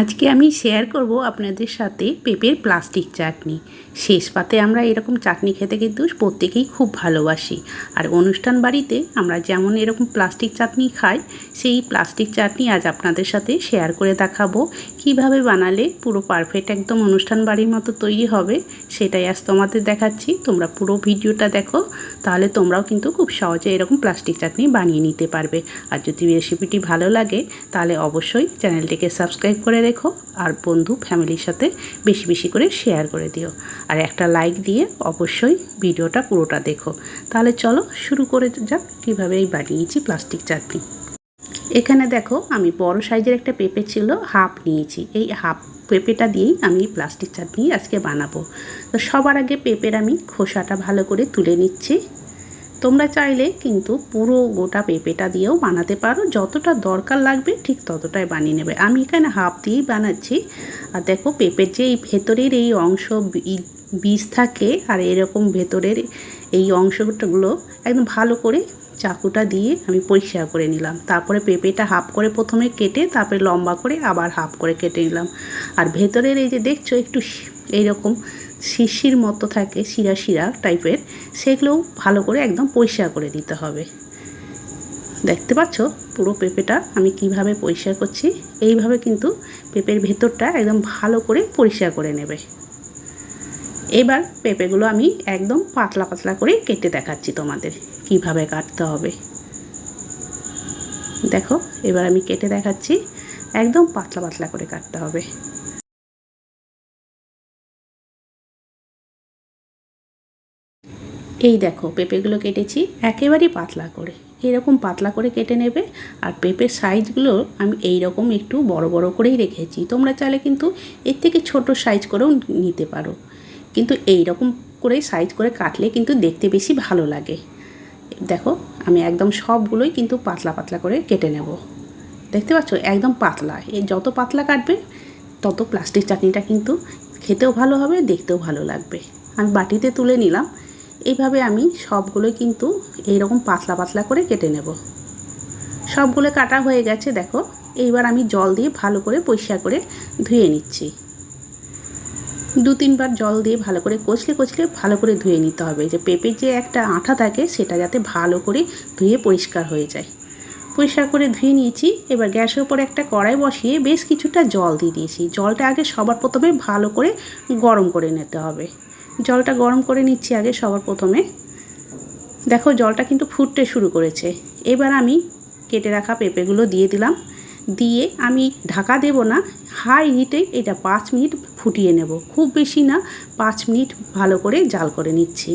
আজকে আমি শেয়ার করব আপনাদের সাথে পেঁপের প্লাস্টিক চাটনি। শেষ পাতে আমরা এরকম চাটনি খেতে কিন্তু প্রত্যেকেই খুব ভালোবাসি। আর অনুষ্ঠান বাড়িতে আমরা যেমন এরকম প্লাস্টিক চাটনি খাই, সেই প্লাস্টিক চাটনি আজ আপনাদের সাথে শেয়ার করে দেখাবো। কীভাবে বানালে পুরো পারফেক্ট একদম অনুষ্ঠান বাড়ির মতো তৈরি হবে, সেটাই আজ তোমাদের দেখাচ্ছি। তোমরা পুরো ভিডিওটা দেখো, তাহলে তোমরাও কিন্তু খুব সহজে এরকম প্লাস্টিক চাটনি বানিয়ে নিতে পারবে। আর যদি রেসিপিটি ভালো লাগে, তাহলে অবশ্যই চ্যানেলটিকে সাবস্ক্রাইব করে রেখো আর বন্ধু, ফ্যামিলির সাথে বেশি বেশি করে শেয়ার করে দিও। আর একটা লাইক দিয়ে অবশ্যই ভিডিওটা পুরোটা দেখো। তাহলে চলো শুরু করে যাক কীভাবে এই বানিয়েছি প্লাস্টিক চাটনি। এখানে দেখো আমি বড় সাইজের একটা পেঁপে ছিল হাফ নিয়েছি। এই হাফ পেঁপেটা দিয়েই আমি প্লাস্টিক চাটনি আজকে বানাবো। তো সবার আগে পেঁপের আমি খোসাটা ভালো করে তুলে নিচ্ছি। তোমরা চাইলে কিন্তু পুরো গোটা পেঁপেটা দিয়েও বানাতে পারো। যতটা দরকার লাগবে ঠিক ততটাই বানিয়ে নেবে। আমি এখানে হাফ দিয়েই বানাচ্ছি। আর দেখো পেঁপের যে এই ভেতরের এই অংশ বীজ থাকে আর এরকম ভেতরের এই অংশগুলো একদম ভালো করে চাকুটা দিয়ে আমি পরিষ্কার করে নিলাম। তারপরে পেঁপেটা হাফ করে প্রথমে কেটে তারপরে লম্বা করে আবার হাফ করে কেটে নিলাম। আর ভেতরের এই যে দেখছ একটু এইরকম শিশির মতো থাকে, শিরা শিরা টাইপের সেগুলোও ভালো করে একদম পরিষ্কার করে দিতে হবে। দেখতে পাচ্ছ পুরো পেঁপেটা আমি কীভাবে পরিষ্কার করছি? এইভাবে কিন্তু পেঁপের ভেতরটা একদম ভালো করে পরিষ্কার করে নেবে। এবার পেঁপেগুলো আমি একদম পাতলা পাতলা করে কেটে দেখাচ্ছি তোমাদের, কীভাবে কাটতে হবে। দেখো, এবার আমি কেটে দেখাচ্ছি, একদম পাতলা পাতলা করে কাটতে হবে। এই দেখো, পেঁপেগুলো কেটেছি একেবারেই পাতলা করে। এরকম পাতলা করে কেটে নেবে আর পেঁপের সাইজগুলো আমি এই রকম একটু বড় বড় করেই রেখেছি। তোমরা চাইলে কিন্তু এর থেকে ছোট সাইজ করেও নিতে পারো। কিন্তু এই রকম করে সাইজ করে কাটলে কিন্তু দেখতে বেশি ভালো লাগে। দেখো, আমি একদম সবগুলোই কিন্তু পাতলা পাতলা করে কেটে নেব। দেখতে পাচ্ছ? একদম পাতলা। এই যত পাতলা কাটবে, তত প্লাস্টিক চাটনিটা কিন্তু খেতেও ভালো হবে, দেখতেও ভালো লাগবে। আমি বাটিতে তুলে নিলাম। এইভাবে আমি সবগুলোই কিন্তু এইরকম পাতলা পাতলা করে কেটে নেব। সবগুলো কাটা হয়ে গেছে, দেখো। এইবার আমি জল দিয়ে ভালো করে পরিষ্কার করে ধুয়ে নিচ্ছি। দু তিনবার জল দিয়ে ভালো করে কচলে কচলে ভালো করে ধুয়ে নিতে হবে। যে পেঁপের যে একটা আঠা থাকে, সেটা যাতে ভালো করে ধুয়ে পরিষ্কার হয়ে যায়। পরিষ্কার করে ধুয়ে নিয়েছি। এবার গ্যাসের উপর একটা কড়াই বসিয়ে বেশ কিছুটা জল দিয়ে দিয়েছি। জলটা আগে সবার প্রথমে ভালো করে গরম করে নিতে হবে। জলটা গরম করে নিচ্ছি আগে সবার প্রথমে। দেখো, জলটা কিন্তু ফুটতে শুরু করেছে। এবার আমি কেটে রাখা পেঁপেগুলো দিয়ে দিলাম। দিয়ে আমি ঢাকা দেব না, হাই হিটে এটা পাঁচ মিনিট ফুটিয়ে নেব। খুব বেশি না, পাঁচ মিনিট ভালো করে জাল করে নিচ্ছি।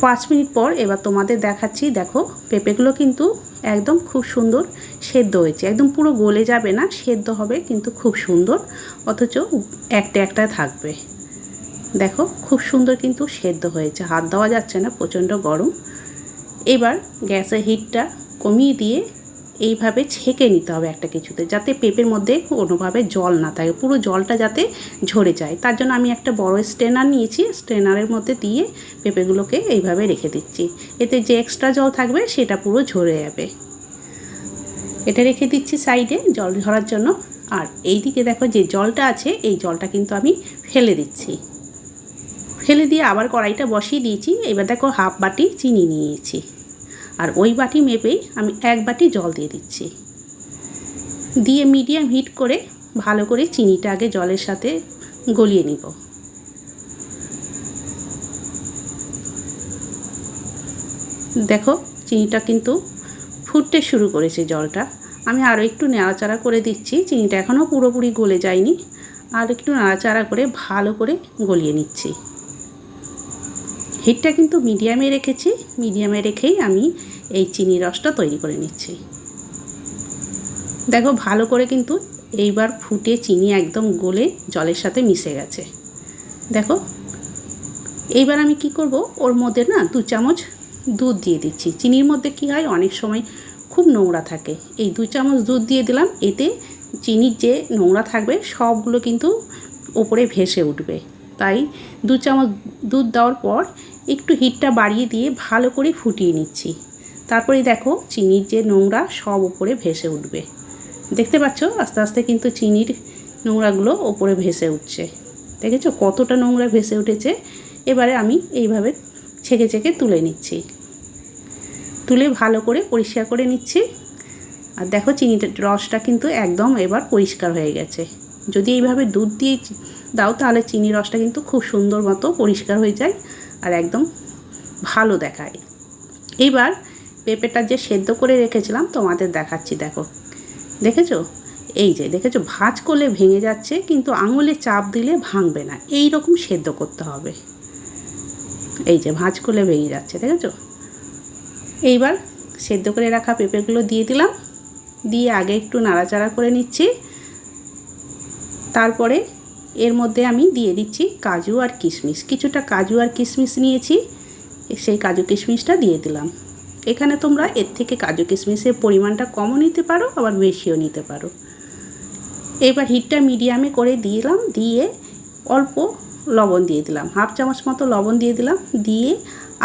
পাঁচ মিনিট পর এবার তোমাদের দেখাচ্ছি, দেখো, পেঁপেগুলো কিন্তু একদম খুব সুন্দর সেদ্ধ হয়েছে। একদম পুরো গলে যাবে না, সেদ্ধ হবে কিন্তু খুব সুন্দর, অথচ একটা একটা থাকবে। দেখো, খুব সুন্দর কিন্তু সেদ্ধ হয়েছে। হাত দেওয়া যাচ্ছে না, প্রচণ্ড গরম। এবার গ্যাসের হিটটা কমিয়ে দিয়ে এইভাবে ছেঁকে নিতে হবে একটা কিছুতে, যাতে পেঁপের মধ্যে কোনোভাবে জল না থাকে, পুরো জলটা যাতে ঝরে যায়। তার জন্য আমি একটা বড় স্ট্রেনার নিয়েছি, স্ট্রেনারের মধ্যে দিয়ে পেঁপেগুলোকে এইভাবে রেখে দিচ্ছি। এতে যে এক্সট্রা জল থাকবে, সেটা পুরো ঝরে যাবে। এটা রেখে দিচ্ছি সাইডে জল ঝরার জন্য। আর এই দিকে দেখো যে জলটা আছে, এই জলটা কিন্তু আমি ফেলে দিচ্ছি। ফেলে দিয়ে আবার কড়াইটা বসিয়ে দিয়েছি। এবার দেখো হাফ বাটি চিনি নিয়েছি। আর ওই বাটি মেপেই আমি এক বাটি জল দিয়ে দিচ্ছি। দিয়ে মিডিয়াম হিট করে ভালো করে চিনিটা আগে জলের সাথে গলিয়ে নিব। দেখো চিনিটা কিন্তু ফুটতে শুরু করেছে জলটা। আমি আরও একটু নাড়াচাড়া করে দিচ্ছি। চিনিটা এখনও পুরোপুরি গলে যায়নি। আর একটু নাড়াচাড়া করে ভালো করে গলিয়ে নিচ্ছি। হিটটা কিন্তু মিডিয়ামে রেখেছি। মিডিয়ামে রেখেই আমি এই চিনি রসটা তৈরি করে নিচ্ছি। দেখো, ভালো করে কিন্তু এইবার ফুটে চিনি একদম গলে জলের সাথে মিশে গেছে। দেখো, এইবার আমি কি করব? ওর মধ্যে না দু চামচ দুধ দিয়ে দিচ্ছি। চিনির মধ্যে কি হয়? অনেক সময় খুব নোংরা থাকে। এই দু চামচ দুধ দিয়ে দিলাম, এতে চিনির যে নোংরা থাকবে, সবগুলো কিন্তু ওপরে ভেসে উঠবে। তাই দু চামচ দুধ দেওয়ার পর একটু হিটটা বাড়িয়ে দিয়ে ভালো করে ফুটিয়ে নিচ্ছি। তারপরে দেখো চিনির যে নোংরা সব উপরে ভেসে উঠবে। দেখতে পাচ্ছ? আস্তে আস্তে কিন্তু চিনির নোংরাগুলো ওপরে ভেসে উঠছে। দেখেছ? কতটা নোংরা ভেসে উঠেছে? এবারে আমি এইভাবে ছেঁকে ছেঁকে তুলে নিচ্ছি। তুলে ভালো করে পরিষ্কার করে নিচ্ছি। আর দেখো চিনিটা, রসটা কিন্তু একদম এবার পরিষ্কার হয়ে গেছে। যদি এইভাবে দুধ দিয়ে দাও, তাহলে চিনি রসটা কিন্তু খুব সুন্দর মতো পরিষ্কার হয়ে যায়। আর একদম ভালো দেখায়। এইবার পেঁপেটা যে সেদ্ধ করে রেখেছিলাম, তোমাদের দেখাচ্ছি, দেখো। দেখেছ? এই যে, দেখেছ? ভাজ করলে ভেঙে যাচ্ছে, কিন্তু আঙুলে চাপ দিলে ভাঙবে না। এই রকম সেদ্ধ করতে হবে। এই যে, ভাজ করলে ভেঙে যাচ্ছে, দেখেছ? এইবার সেদ্ধ করে রাখা পেঁপেগুলো দিয়ে দিলাম। দিয়ে আগে একটু নাড়াচাড়া করে নিচ্ছি। তারপরে এর মধ্যে আমি দিয়ে দিচ্ছি কাজু আর কিশমিশ। কিছুটা কাজু আর কিশমিশ নিয়েছি, সেই কাজু কিশমিশটা দিয়ে দিলাম। এখানে তোমরা এর থেকে কাজু কিশমিশের পরিমাণটা কমও নিতে পারো, আবার বেশিও নিতে পারো। এবার হিটটা মিডিয়ামে করে দিলাম, দিয়ে অল্প লবণ দিয়ে দিলাম। হাফ চামচ মতো লবণ দিয়ে দিলাম, দিয়ে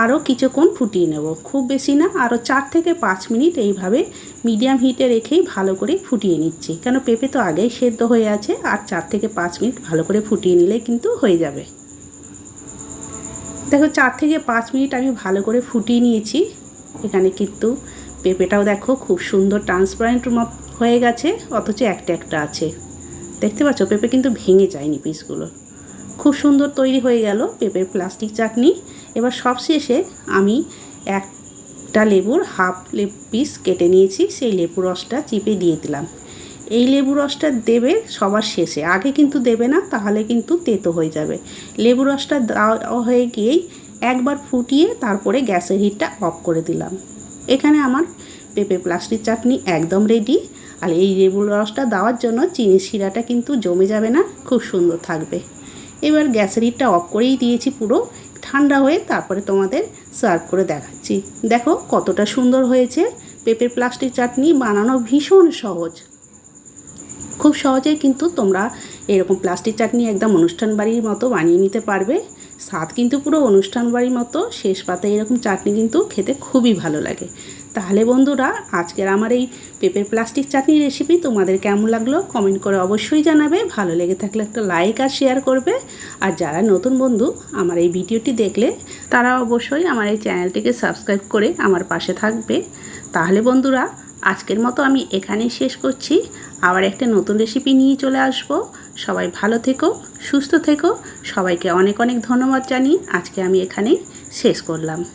আরও কিছুক্ষণ ফুটিয়ে নেব। খুব বেশি না আরও চার থেকে পাঁচ মিনিট এইভাবে মিডিয়াম হিটে রেখেই ভালো করে ফুটিয়ে নিচ্ছি। কেন, পেঁপে তো আগেই সেদ্ধ হয়ে আছে আর চার থেকে পাঁচ মিনিট ভালো করে ফুটিয়ে নিলে কিন্তু হয়ে যাবে। দেখো, চার থেকে পাঁচ মিনিট আমি ভালো করে ফুটিয়ে নিয়েছি। এখানে কিন্তু পেঁপেটাও দেখো খুব সুন্দর ট্রান্সপারেন্ট হয়ে গেছে, অথচ একটা একটা আছে। দেখতে পাচ্ছ, পেঁপে কিন্তু ভেঙে যায়নি পিসগুলো খুব সুন্দর তৈরি হয়ে গেল পেঁপের প্লাস্টিক চাটনি। এবার সবশেষে আমি একটা লেবুর হাফ লেবু পিস কেটে নিয়েছি, সেই লেবু রসটা চিপে দিয়ে দিলাম। এই লেবু রসটা দেবে সবার শেষে, আগে কিন্তু দেবে না, তাহলে কিন্তু তেতো হয়ে যাবে। লেবু রসটা দেওয়া হয়ে গিয়েই একবার ফুটিয়ে তারপরে গ্যাসের হিটটা অফ করে দিলাম। এখানে আমার পেঁপে প্লাস্টিক চাটনি একদম রেডি। আর এই লেবু রসটা দেওয়ার জন্য চিনি শিরাটা কিন্তু জমে যাবে না, খুব সুন্দর থাকবে। এবার গ্যাসের হিটটা অফ করেই দিয়েছি পুরো। ঠান্ডা হয়ে তারপরে তোমাদের সার্ভ করে দেখাচ্ছি। দেখো কতটা সুন্দর হয়েছে। পেঁপের প্লাস্টিক চাটনি বানানো ভীষণ সহজ। খুব সহজেই কিন্তু তোমরা এরকম প্লাস্টিক চাটনি একদম অনুষ্ঠান বাড়ির মতো বানিয়ে নিতে পারবে। স্বাদ কিন্তু পুরো অনুষ্ঠান বাড়ির মতো, শেষ পাতায় এরকম চাটনি কিন্তু খেতে খুবই ভালো লাগে। তাহলে বন্ধুরা, আজকের আমার এই পেঁপের প্লাস্টিক চাটনির রেসিপি তোমাদের কেমন লাগল কমেন্ট করে অবশ্যই জানাবে। ভালো লেগে থাকলে একটা লাইক আর শেয়ার করবে। আর যারা নতুন বন্ধু, আমার এই ভিডিওটি দেখলে তারা অবশ্যই আমার এই চ্যানেলটিকে সাবস্ক্রাইব করে আমার পাশে থাকবে। তাহলে বন্ধুরা, আজকের মতো আমি এখানেই শেষ করছি। আবার একটা নতুন রেসিপি নিয়ে চলে আসব। সবাই ভালো থেকো, সুস্থ থেকো। সবাইকে অনেক অনেক ধন্যবাদ জানি আজকে আমি এখানেই শেষ করলাম।